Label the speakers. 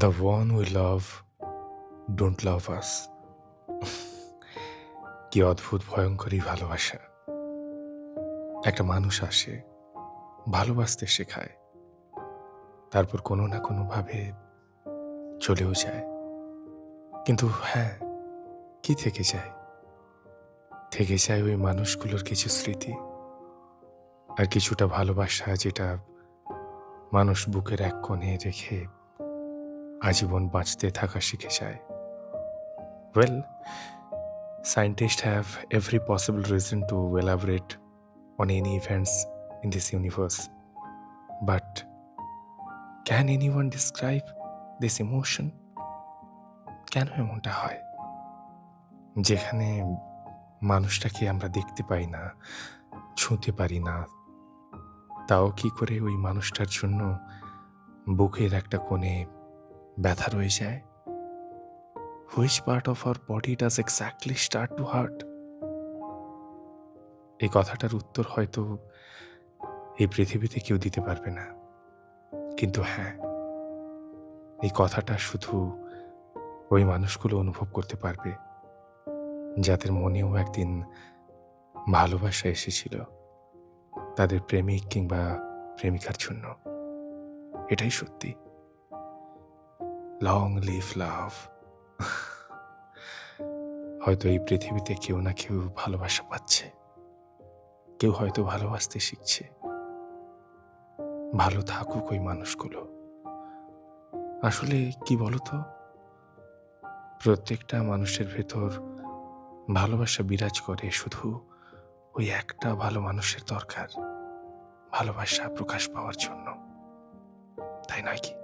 Speaker 1: The one we love, don't love us. কি অদ্ভুত, ভয়ঙ্করই ভালোবাসা। একটা মানুষ আসে, ভালোবাসতে শেখায়। তারপর কোনো না কোনোভাবে চলেও যায়। কিন্তু হ্যাঁ কি থেকে যায়? থেকে যায় ওই মানুষগুলোর কিছু স্মৃতি আর কিছুটা ভালোবাসা যেটা মানুষ বুকের এক কোণে রেখে আজীবন বাঁচতে থাকা শিখে যায়। Well scientist have every possible reason to elaborate on any events in this universe but can any one describe this emotion কেন এমনটা হয়? যেখানে মানুষটাকে আমরা দেখতে পাই না, ছুঁতে পারি না, তাও কি করে ওই মানুষটার জন্য বুকের একটা কোণে ব্যথা রয়ে যায়। Which part of our body does exactly start to hurt এই কথাটার উত্তর হয়তো এই পৃথিবীতে কেউ দিতে পারবে না। কিন্তু হ্যাঁ এই কথাটা শুধু ওই মানুষগুলো অনুভব করতে পারবে, যাদের মনেও একদিন ভালোবাসা এসেছিল, তাদের প্রেমিক কিংবা প্রেমিকার জন্য। এটাই সত্যি। লং লিভ লাভ হয়তো এই পৃথিবীতে কেউ না কেউ ভালোবাসা পাচ্ছে। কেউ হয়তো ভালোবাসতে শিখছে। ভালো থাকুক ওই মানুষগুলো। আসলে কি বলতো? প্রত্যেকটা মানুষের ভেতর ভালোবাসা বিরাজ করে শুধু ওই একটা ভালো মানুষের দরকার, ভালোবাসা প্রকাশ পাওয়ার জন্য। তাই নয় কি?